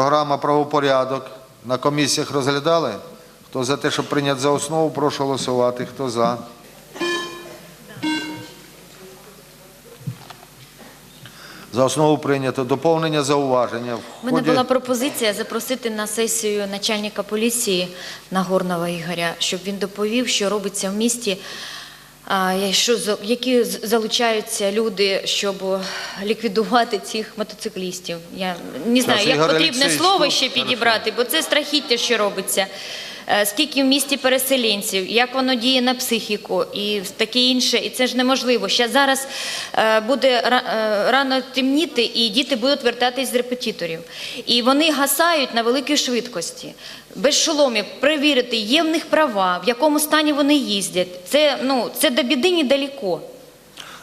Програма правопорядок. На комісіях розглядали? Хто за те, щоб прийняти за основу, прошу голосувати. Хто за? За основу прийнято. Доповнення зауваження. У мене ході- була пропозиція запросити на сесію начальника поліції Нагорного Ігоря, щоб він доповів, що робиться в місті, що, які залучаються люди, щоб ліквідувати цих мотоциклістів. Я не знаю, як потрібне слово ну, ще підібрати, бо це страхіття, що робиться. Е, Скільки в місті переселенців, як воно діє на психіку і таке інше, і це ж неможливо. Ще зараз е, буде е, рано темніти, і діти будуть вертатись з репетиторів. І вони гасають на великій швидкості. Без шоломів перевірити, є в них права, в якому стані вони їздять. Це, ну, це до біди недалеко.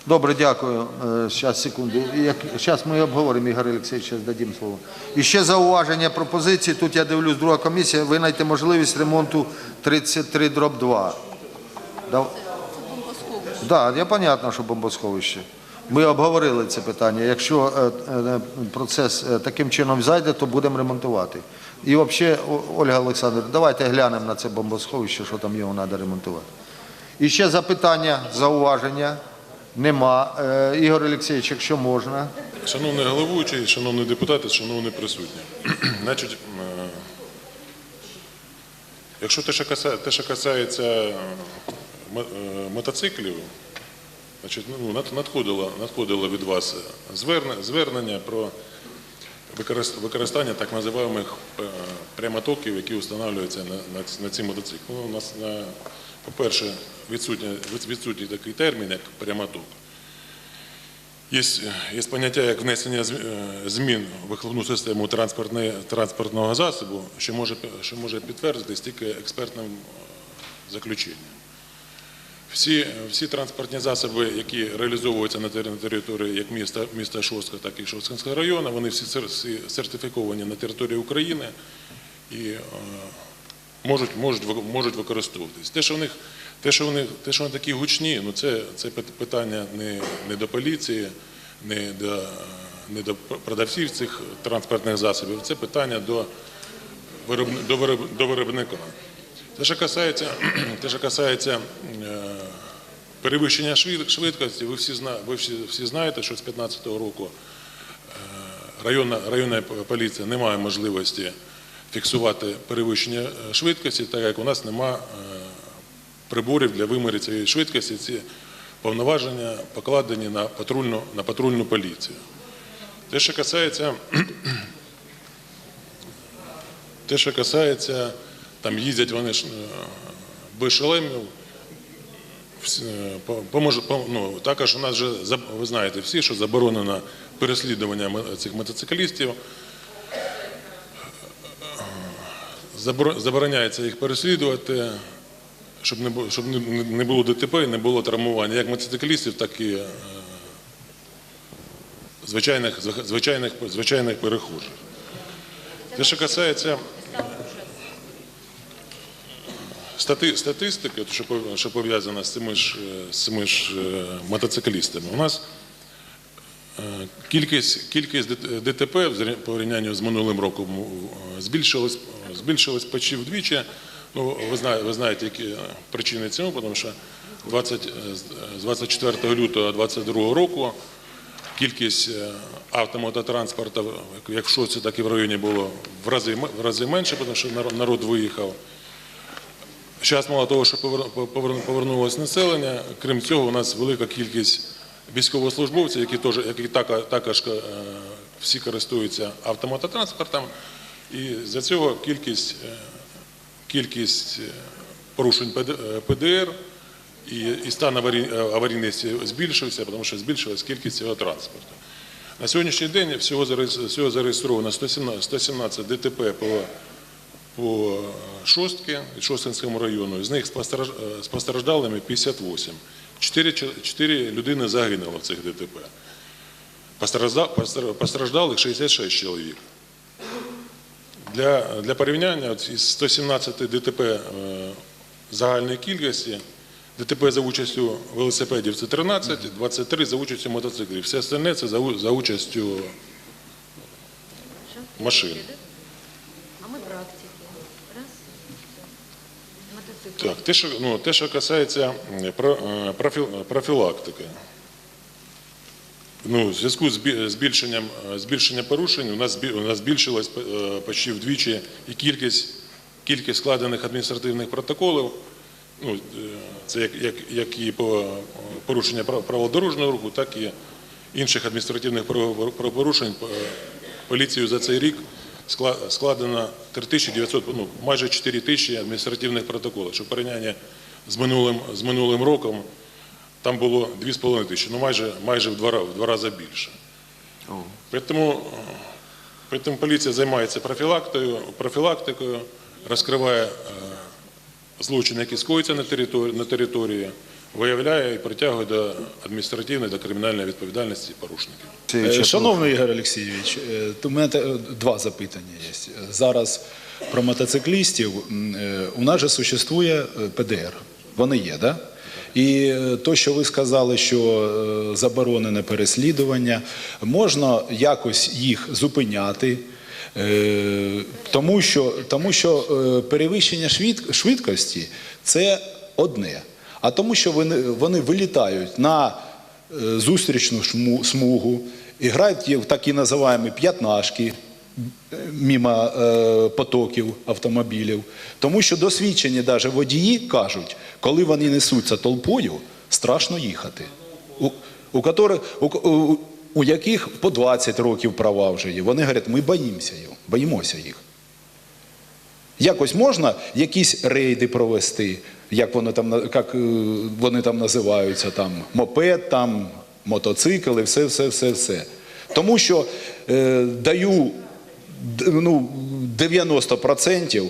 Добре, дякую. Зараз, секунду. Зараз ми обговоримо, Ігор Олексійович, зараз дадим слово. І ще зауваження пропозиції. Тут я дивлюсь, друга комісія. Ви знайдете можливість ремонту 33 дроб 2. Так, да, я понятно, що бомбосховище. Ми обговорили це питання. Якщо е, е, процес е, таким чином зайде, то будемо ремонтувати. І взагалі, Ольга Олександровна, давайте глянемо на це бомбосховище, що там його треба ремонтувати. І ще запитання, зауваження. Нема. Е, Ігор Олексійович, якщо можна. Шановний головуючий, шановні депутати, шановні присутні. Значить, е, якщо те, що касається е, мо- мотоциклів, значить, ну, надходило, надходило від вас звернення, про використ- використання так називаємих прямотоків, які встановлюються на, на, ці- на ці мотоцикли. Ну, у нас, на, по-перше, відсутній, відсутній такий термін, як прямоток. Є, є поняття як внесення е, змін в вихлопну систему транспортного засобу, що може, що може підтвердитись тільки експертним е, заключенням. Всі, всі транспортні засоби, які реалізовуються на території як міста, міста Шостка, так і Шосткинського району, вони всі сертифіковані на території України і е, можуть, можуть, можуть використовуватись. Те, що в них, те, що вони, те, що вони такі гучні, ну це, це питання не, не до поліції, не до, не до продавців цих транспортних засобів, це питання до, виробни- до, вироб- до виробника. Те, що касається, те, що касається е, перевищення швидкості, ви всі, ви всі, всі знаєте, що з 2015 року е, районна, районна поліція не має можливості фіксувати перевищення е, швидкості, так як у нас нема е, приборів для виміру цієї швидкості. Ці повноваження покладені на патрульну, на патрульну поліцію. Те, що касається те, що касається, там їздять вони ж, е, без по- поможе- ну, також у нас вже, ви знаєте всі, що заборонено переслідування цих мотоциклістів. Забороняється їх переслідувати, щоб не було, щоб не- ДТП не було травмування як мотоциклістів, так і е, звичайних, звичайних, звичайних перехожих. Те, що касається стати, статистики, що пов'язана з цими ж, з цими ж е, мотоциклістами, у нас кількість, кількість ДТП в порівнянні з минулим роком е, збільшилась, збільшилась почти вдвічі. Ну, ви, знаєте, ви знаєте, які е, причини цьому, тому що 20, е, з 24 лютого 2022 року кількість е, автомототранспорту, як в Шоці, так і в районі було в рази, в рази менше, тому що народ виїхав. Зараз, мало того, що повер- повер- повернулося населення, крім цього, у нас велика кількість військовослужбовців, які, теж, які також, е, всі користуються автомототранспортом. І за цього кількість, е, кількість е, порушень ПДР і, і стан аварійності збільшився, тому що збільшилась кількість цього транспорту. На сьогоднішній день всього зареєстровано 117, 117 ДТП по по Шостки Шостинському району. З них з постраждалими 58. Чотири, чотири людини загинуло в цих ДТП. Постраждалих 66 чоловік. Для, для порівняння із 117 ДТП е, загальної кількості, ДТП за участю велосипедів це 13, 23 за участю мотоциклів. Все остальне це за, за участю машин. Так, те, що, ну, те, що касається е, профі- профілактики. Ну, в зв'язку з збільшенням, е, збільшенням порушень у нас, у нас збільшилась е, почти вдвічі і кількість, кількість складених адміністративних протоколів. Ну, е, це як, як, як і по е, порушення прав- правил дорожнього руху, так і інших адміністративних право- правопорушень. Е, Поліцією за цей рік складено 3900, ну, майже 4 тисячі адміністративних протоколів. Що в порівнянні з минулим, з минулим роком там було 2,5 тисячі, ну майже, майже в, два, в два рази більше. Тому, тому поліція займається профілактикою, профілактикою розкриває е, злочини, які скоюються на території, на території, виявляє і притягує до адміністративної, до кримінальної відповідальності порушників. Е, Шановний Ігор Олексійович, е, у мене два запитання є. Зараз про мотоциклістів. Е, У нас же существує е, ПДР. Вони є, да? І е, то, що ви сказали, що е, заборонене переслідування, можна якось їх зупиняти. Е, Тому що, тому що е, перевищення швид- швидкості це одне. А тому, що вони, вилітають на е, зустрічну смугу, і грають в такі називаємо п'ятнашки е, мимо е, потоків автомобілів. Тому що досвідчені навіть водії кажуть, коли вони несуться толпою, страшно їхати. У, у, у, у, яких по 20 років права вже є. Вони говорять, ми боїмося їх, боїмося їх. Якось можна якісь рейди провести, як вони там, як е, вони там називаються, там, мопед, там, мотоцикл і все, все, все, все. Тому що е, даю ну, 90%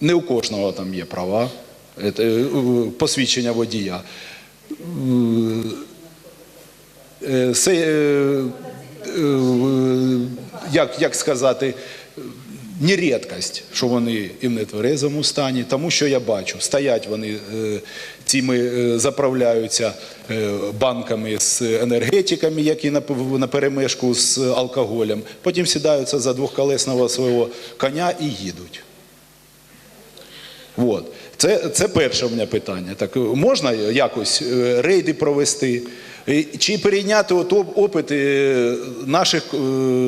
не у кожного там є права, е, е, посвідчення водія. Це, е, е, як, як сказати, не рідкость, що вони і в нетверезому стані, тому що я бачу, стоять вони е, цими е, заправляються е, банками з енергетиками, які на, перемешку з алкоголем, потім сідаються за двохколесного свого коня і їдуть. От. Це, це перше в мене питання. Так, можна якось рейди провести? Чи перейняти от оп- опит наших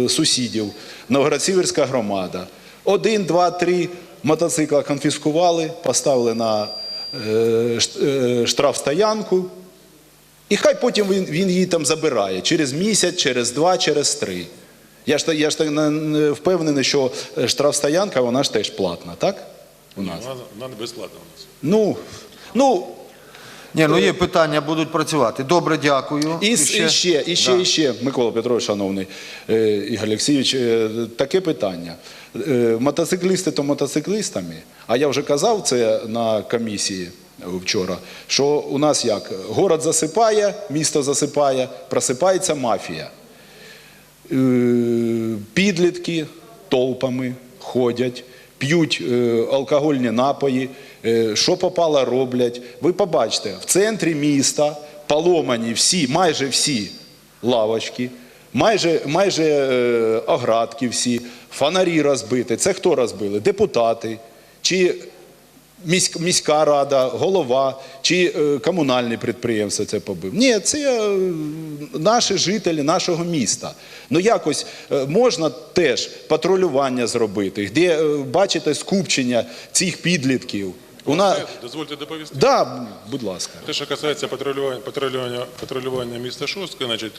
сусідів, Новгород-Сіверська громада. Один, два, три мотоцикла конфіскували, поставили на е, е, штрафстоянку, і хай потім він, він її там забирає через місяць, через два, через три. Я ж, я ж та- не- не впевнений, що е, штрафстоянка, вона ж теж платна, так? У нас. Вона, вона не безплатна у нас. Ну, ну Ні, ну є питання, будуть працювати. Добре, дякую. і, ще, і ще, Да. і ще, Микола Петрович, шановний е, Ігор Олексійович, е, таке питання. Е, мотоциклісти то мотоциклістами, а я вже казав це на комісії вчора, що у нас як? Город засипає, місто засипає, просипається мафія. Підлітки толпами ходять, п'ють алкогольні напої, що попало роблять. Ви побачите, в центрі міста поломані всі, майже всі лавочки, майже, майже е, оградки всі, фонарі розбиті. Це хто розбили? Депутати. Чи міськ- міська рада, голова чи е, комунальне підприємство це побив. Ні, це е, наші жителі нашого міста. Ну якось е, можна теж патрулювання зробити, де е, бачите скупчення цих підлітків. Нас... Дозвольте доповісти. Да, будь ласка. Те, що касається патрулювання, патрулювання, патрулювання міста Шостка, значить,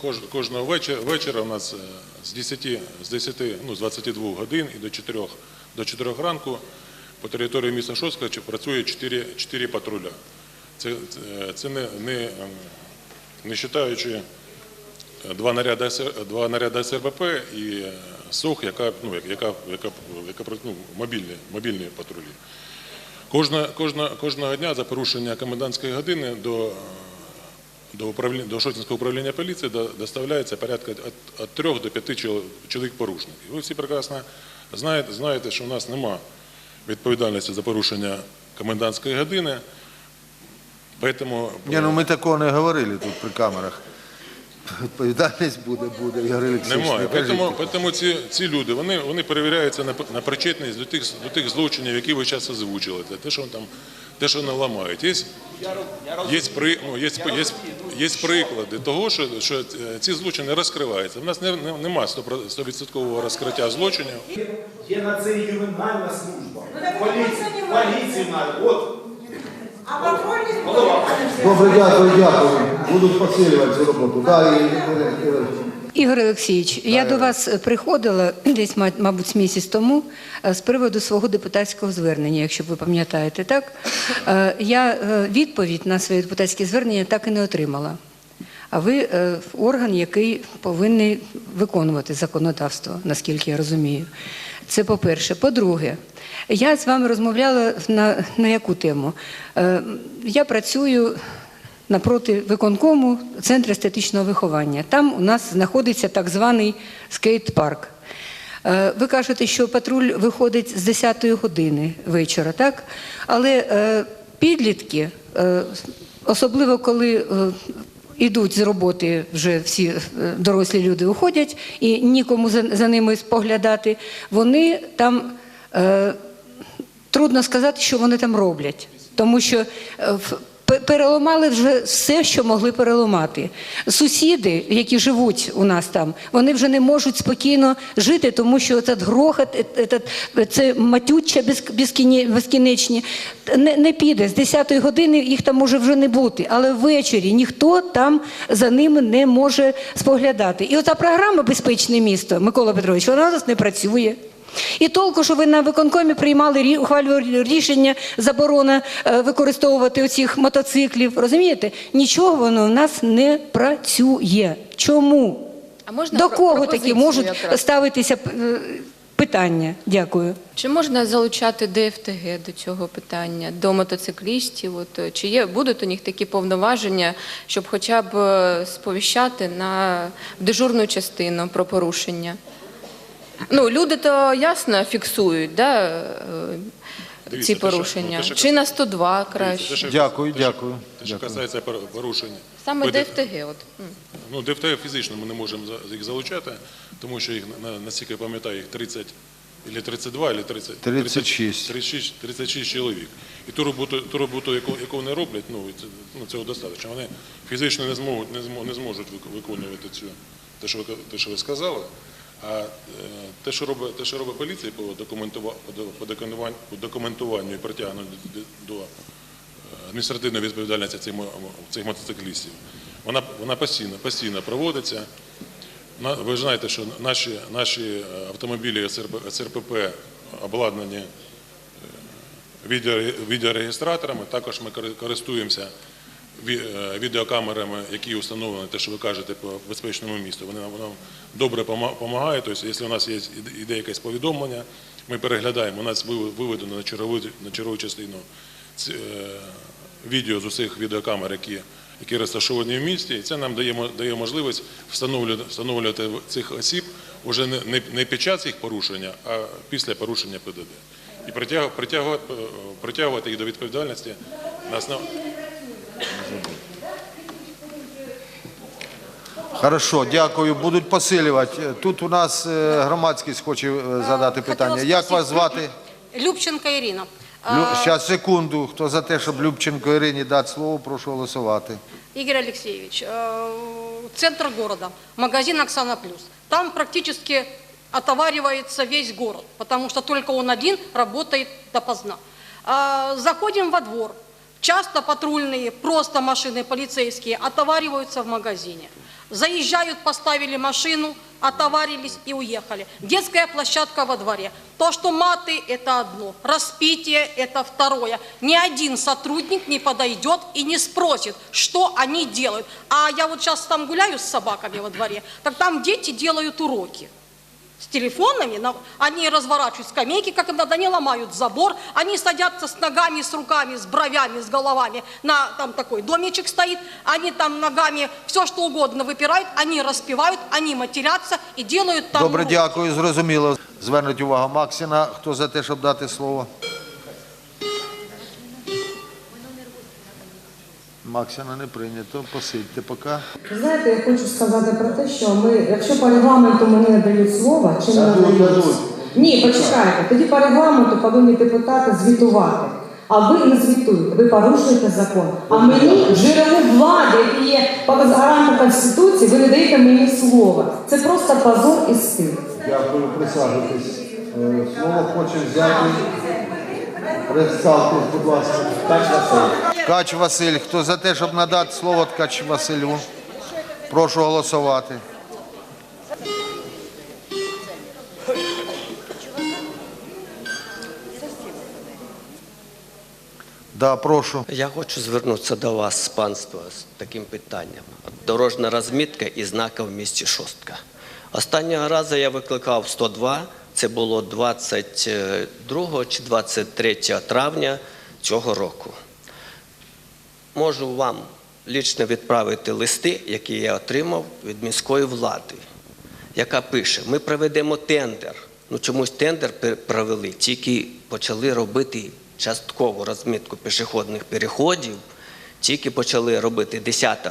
кож, кожного вечора, вечора у нас е, з 10, з 10, ну, з 22 годин і до 4, до 4 ранку по території міста Шостка працює 4, 4 патруля. Це, це, це не, не, е, не вважаючи два наряди, два наряди СРБП і е, СОХ, яка, ну, яка, яка, яка, ну, мобільні, мобільні патрулі. Кожна, кожна, кожного дня за порушення комендантської години до, до, управління, до Шостинського управління поліції до- доставляється порядка від 3 до 5 чол- чоловік порушників. Ви всі прекрасно знаєте, знаєте, що в нас нема відповідальності за порушення комендантської години. Поэтому, Ні, ну ми такого не говорили тут при камерах. Відповідальність буде, буде, Ігор Олексійович, Немає. не кажіть. Тому, тому ці, ці люди вони, вони перевіряються на, на причетність до тих, до тих злочинів, які ви зараз озвучили. Те, що там, те, що вони ламають. Є, є, при, ну, є, є, є приклади того, що, що е, ці злочини розкриваються. У нас не, не, немає 100% розкриття злочинів. Є на це і кримінальна служба. Поліція, поліція. От. Добре, дякую, дякую. Будуть посилювати цю роботу. Далі, Ігор Олексійович, я до вас приходила десь, ма- мабуть, місяць тому е, з приводу свого депутатського звернення, якщо ви пам'ятаєте, так? Е, Я е, відповідь на своє депутатське звернення так і не отримала. А ви е, орган, який повинен виконувати законодавство, наскільки я розумію. Це по-перше. По-друге, я з вами розмовляла на, на яку тему? Е, Я працюю напроти виконкому центру естетичного виховання. Там у нас знаходиться так званий скейт-парк. Е, Ви кажете, що патруль виходить з 10-ї години вечора, так? Але е, підлітки, е, особливо коли ідуть з роботи, вже всі е, дорослі люди уходять і нікому за, ними споглядати, вони там. Е, Трудно сказати, що вони там роблять, тому що е, в- переламали вже все, що могли переламати. Сусіди, які живуть у нас там, вони вже не можуть спокійно жити, тому що цей грохот, е- це матюча безкінечні, не, не піде. З 10-ї години їх там може вже не бути, але ввечері ніхто там за ними не може споглядати. І оця програма Безпечне місто, Микола Петрович, вона у нас не працює. І толку, що ви на виконкомі приймали ухвалювали рішення заборона е, використовувати оцих мотоциклів. Розумієте? Нічого воно в нас не працює. Чому? А можна До кого такі можуть якраз? ставитися е, питання? Дякую. Чи можна залучати ДФТГ до цього питання, до мотоциклістів? От, е, чи є, будуть у них такі повноваження, щоб хоча б сповіщати на дежурну частину про порушення? Ну, люди то ясно фіксують да, е, Дивіться, ці те, що- порушення. ну, те, що Чи на 102 Те, краще? що- Дякую, те, що- дякую, Те, що дякую. касається пор- порушень. Саме ПД ДФТГ. От. м. Ну, ДФТ фізично ми не можемо за- їх залучати, тому що їх, на- наскільки я пам'ятаю, їх 30, або 32, або 30, 36. 36, 36 чоловік. І ту роботу, ту роботу яку, яку вони роблять, ну, це, ну, цього достатньо. Вони фізично не зможуть, не зможуть, не зможуть вик- виконувати цю, те, що ви, те, що ви сказали. А е, те, що робить, те, що робить поліція по, документува, по, до- по, документуванню, по документуванню і притягненню до, до адміністративної відповідальності цих, цих мотоциклістів. Вона, вона постійно, постійно проводиться. Ви знаєте, що наші, наші е, автомобілі СРП, СРПП обладнані е, відео, відеореєстраторами. Також ми кори- користуємося е, відеокамерами, які встановлені, те, що ви кажете, по безпечному місту. Вони нам, добре допомагають. Тобто, якщо у нас є іде- якесь повідомлення, ми переглядаємо. У нас вив- виведено на чергову, на чергову частину е, відео з усіх відеокамер, які, які розташовані в місті, і це нам дає, дає можливість встановлювати, встановлювати цих осіб уже не, не, під час їх порушення, а після порушення ПДД. І притягувати, е, притягувати їх до відповідальності на основі. Хорошо, дякую. Будуть посилювати. Тут у нас е, громадськість хоче е, задати питання. хотіла Як вас спросити. звати? Любченко Ірина. Зараз, секунду. Хто за те, щоб Любченко Ірині дати слово, прошу голосувати. Игорь Алексеевич, э, центр города, магазин «Оксана Плюс». Там практически отоваривается весь город, потому что только он один работает допоздна. А, Заходим во двор. Часто патрульные, просто машины полицейские отовариваются в магазине. Заезжают, поставили машину, отоварились и уехали. Детская площадка во дворе. То, что маты – это одно, распитие – это второе. Ни один сотрудник не подойдет и не спросит, что они делают. А я вот сейчас там гуляю с собаками во дворе, так там дети делают уроки с телефонами, на- они разворачивают скамейки, как им надо, они ломают забор, они садятся с ногами, с руками, с бровями, с головами, на там такой домичек стоит, они там ногами все что угодно выпирают, они распевают, они матерятся и делают там Добре, дякую, зрозуміло. Звернуть увагу Максина. Хто за те, щоб дати слово? Максина не прийнято. Посидьте поки. Знаєте, я хочу сказати про те, що ми, якщо по регламенту мені не дають слова, чи не надають? Ні, почекайте. Тоді по регламенту повинні депутати звітувати. А ви не звітуєте, ви порушуєте закон. А мені, джерелу влади, які є по гаранту Конституції, ви не даєте мені слова. Це просто позор і стиль. Дякую, присаджуйтесь. Е, Слово хоче взяти. Представтесь, будь ласка. Василь. Ткач Василь. Хто за те, щоб надати слово Ткач Василю? Прошу голосувати. Да, прошу. Я хочу звернутися до вас, панство, з таким питанням. Дорожня розмітка і знака в місті Шостка. Останнього разу я викликав 102, це було 22 чи 23 травня цього року. Можу вам лічно відправити листи, які я отримав від міської влади, яка пише: ми проведемо тендер. Ну чомусь тендер провели, тільки почали робити часткову розмітку пішохідних переходів, тільки почали робити 10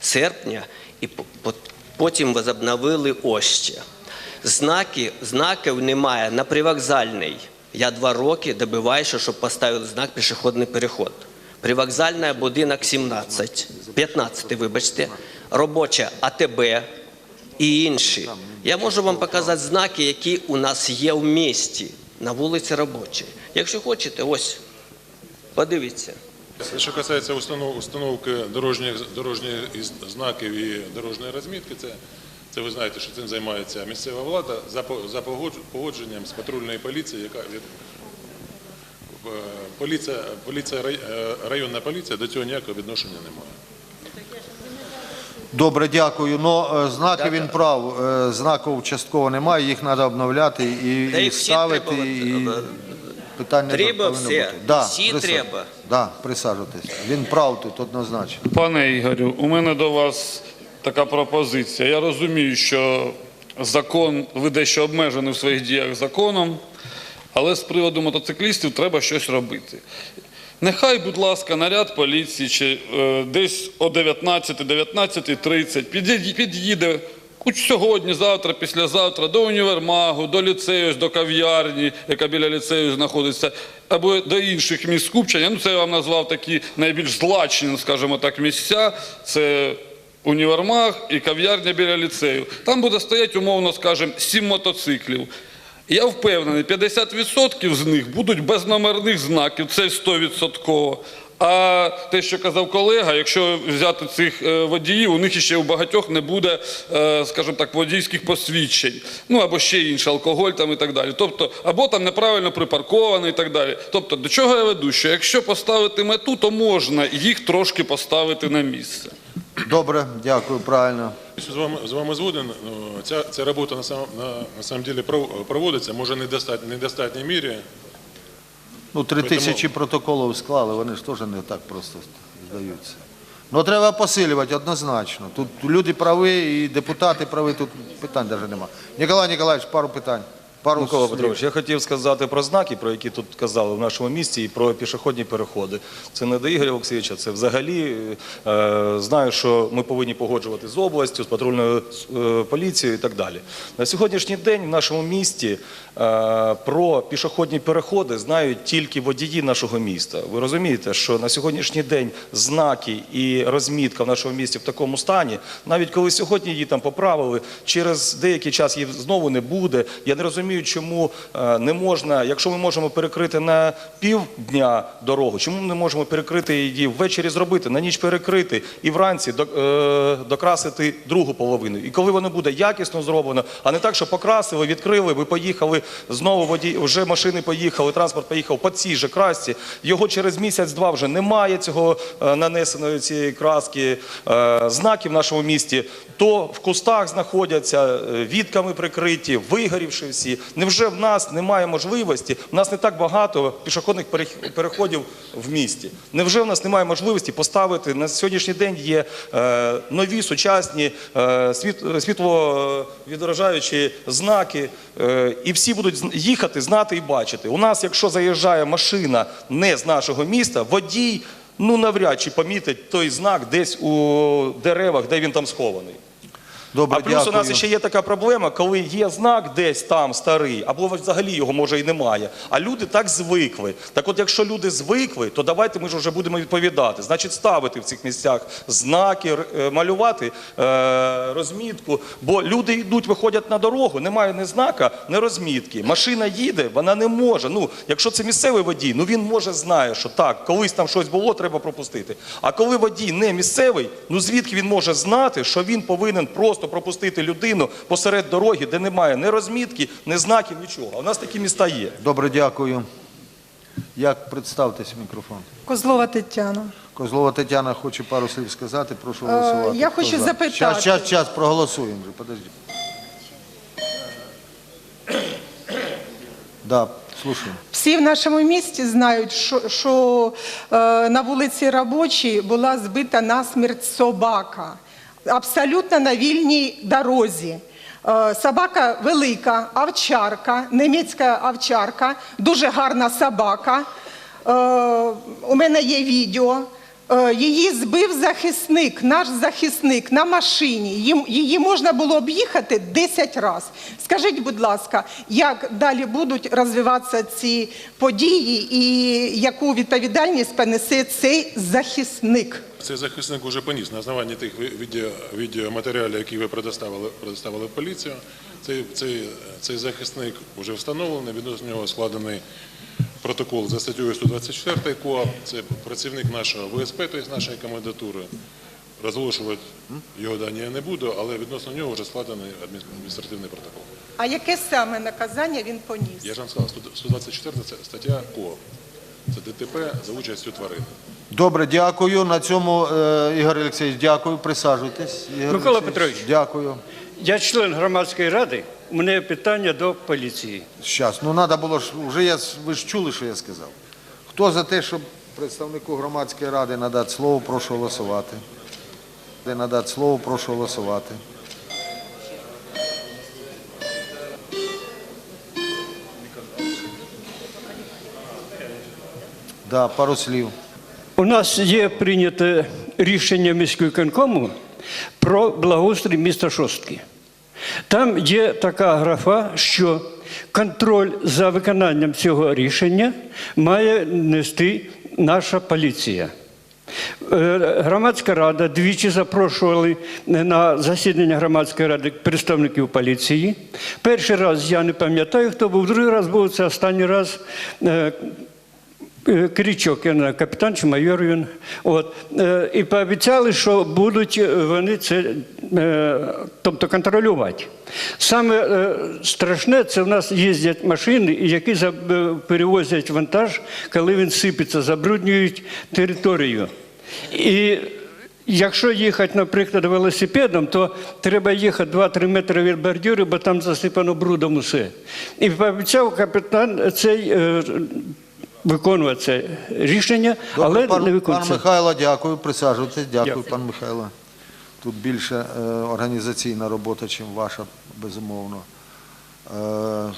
серпня і по- по- потім возобновили ще. Знаки, знаків немає на привокзальний. Я два роки добиваюся, щоб поставили знак пішохідний переход. Привокзальна будинок 17, 15, вибачте, робоча АТБ і інші. Я можу вам показати знаки, які у нас є в місті на вулиці Робочій. Якщо хочете, ось подивіться. Що касається установки дорожніх, дорожніх знаків і дорожньої розмітки, це, це ви знаєте, що цим займається місцева влада за, за погодженням з патрульної поліції, яка поліція, поліція, е, районна поліція до цього ніякого відношення не має. Добре, дякую. Ну, е, знаки він прав. е, Знаків частково немає, їх треба обновляти і, Та і ставити. треба, І... е, Питання Треба все. бути. Да, Всі присад- треба. Да, присаджуйтесь. Він прав тут однозначно. Пане Ігорю, у мене до вас така пропозиція. Я розумію, що закон, ви дещо обмежені в своїх діях законом, але з приводу мотоциклістів треба щось робити. Нехай, будь ласка, наряд поліції чи е, десь о 19-19.30 під'їде- сьогодні, завтра, післязавтра до універмагу, до ліцею, до кав'ярні, яка біля ліцею знаходиться, або до інших місць скупчення. Ну, це я вам назвав такі найбільш злачні, скажімо так, місця. Це універмаг і кав'ярня біля ліцею. Там буде стояти, умовно скажемо, сім мотоциклів. Я впевнений, 50% з них будуть без номерних знаків, це 100%. А те, що казав колега, якщо взяти цих е, водіїв, у них ще у багатьох не буде, е, скажімо так, водійських посвідчень, ну або ще інше, алкоголь там і так далі. Тобто, або там неправильно припаркований і так далі. Тобто, до чого я веду? Що якщо поставити мету, то можна їх трошки поставити на місце. Добре, дякую, правильно. З вами, з вами згоден, ну, ця, ця робота на, сам, на, на самом деле проводиться, може не в недостатній мірі. Ну, три тисячі протоколів склали, вони ж теж не так просто здаються. Ну, треба посилювати однозначно. Тут люди праві і депутати праві, тут питань навіть немає. Ніколай Ніколаєвич, пару питань. Пару Микола. Петрович, я хотів сказати про знаки, про які тут казали в нашому місті, і про пішохідні переходи. Це не до Ігоря Олексійовича, це взагалі е, знаю, що ми повинні погоджувати з областю, з патрульною е, поліцією і так далі. На сьогоднішній день в нашому місті е, про пішохідні переходи знають тільки водії нашого міста. Ви розумієте, що на сьогоднішній день знаки і розмітка в нашому місті в такому стані, навіть коли сьогодні її там поправили, через деякий час її знову не буде. Я не розумію, чому е, не можна, якщо ми можемо перекрити на півдня дорогу, чому ми не можемо перекрити її ввечері зробити, на ніч перекрити і вранці е, докрасити другу половину. І коли воно буде якісно зроблено, а не так, що покрасили, відкрили, ви поїхали знову водій, вже машини поїхали, транспорт поїхав по цій же красці. Його через місяць-два вже немає цього е, нанесеної цієї краски. Знаків в нашому місті то в кустах знаходяться, вітками прикриті, вигорівши всі. Невже в нас немає можливості? В нас не так багато пішохідних переходів в місті. Невже в нас немає можливості поставити на сьогоднішній день є е, нові сучасні е, світловідражаючі знаки, е, і всі будуть їхати, знати і бачити. У нас, якщо заїжджає машина не з нашого міста, водій ну навряд чи помітить той знак десь у деревах, де він там схований. Добре, а плюс дякую. у нас ще є така проблема, коли є знак десь там старий, або взагалі його може і немає. А люди так звикли. Так от, якщо люди звикли, то давайте ми ж вже будемо відповідати. Значить, ставити в цих місцях знаки, е, малювати е, розмітку. Бо люди йдуть, виходять на дорогу, немає ні знака, ні розмітки. Машина їде, вона не може. Ну, якщо це місцевий водій, ну він може знає, що так, колись там щось було, треба пропустити. А коли водій не місцевий, ну звідки він може знати, що він повинен просто пропустити людину посеред дороги, де немає ні розмітки, ні знаків, нічого. А у нас такі міста є. Добре, дякую. Як представтесь мікрофон? Козлова Тетяна. Козлова Тетяна хоче пару слів сказати, прошу Е, голосувати. я Хто хочу за? запитати. Щас, щас, щас, проголосуємо вже, подожди. Да, слушаю. Всі в нашому місті знають, що, що е, на вулиці Робочій була збита насмерть собака. Абсолютно на вільній дорозі. Е, собака велика, овчарка, німецька овчарка, дуже гарна собака. Е, у мене є відео. Е, Її збив захисник, наш захисник на машині. Її можна було об'їхати 10 разів. Скажіть, будь ласка, як далі будуть розвиватися ці події і яку відповідальність понесе цей захисник? Цей захисник уже поніс на основанні тих ві- відео, відеоматеріалів, які ви предоставили, предоставили поліцію. Цей, цей, цей захисник вже встановлений, відносно нього складений протокол за статтею 124 КОАП. Це працівник нашого ВСП, тобто нашої комендатури. Розголошувати його дані я не буду, але відносно нього вже складений адмін- адміністративний протокол. А яке саме наказання він поніс? Я ж вам сказав, 124 це стаття КОАП. Це ДТП за участю тварин. Добре, дякую. На цьому, е, Ігор Олексійович, дякую. Присаджуйтесь. Ігор Микола Петрович. Дякую. Я член громадської ради. У мене питання до поліції. Щас, ну треба було ж, вже я, ви ж чули, що я сказав. Хто за те, щоб представнику громадської ради надати слово, прошу голосувати. Де надати слово, прошу голосувати. Да, пару слів. У нас є прийнято рішення міської конкому про благоустрій міста Шостки. Там є така графа, що контроль за виконанням цього рішення має нести наша поліція. Е, Громадська рада двічі запрошували на засідання громадської ради представників поліції. Перший раз я не пам'ятаю, хто був, другий раз був це останній раз. Е, Крічок, я не знаю, капітан чи майор він. От. Е, І пообіцяли, що будуть е, вони це тобто контролювати. Саме страшне, це в нас їздять машини, які перевозять вантаж, коли він сипеться, забруднюють територію. І Якщо їхати, наприклад, велосипедом, то треба їхати 2-3 метри від бордюру, бо там засипано брудом усе. І пообіцяв капітан цей виконувати це рішення, але пан, не пан. Михайло, дякую. Присаджуйтесь. Дякую, Дякую. пан Михайло. Тут більше е, організаційна робота, ніж ваша, безумовно. Е, е,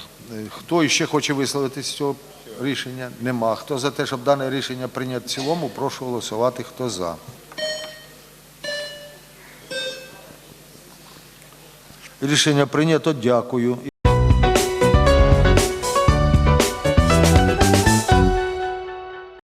хто іще хоче висловитись з цього рішення? Нема. Хто за те, щоб дане рішення прийняти в цілому, прошу голосувати. Хто за? Рішення прийнято. Дякую.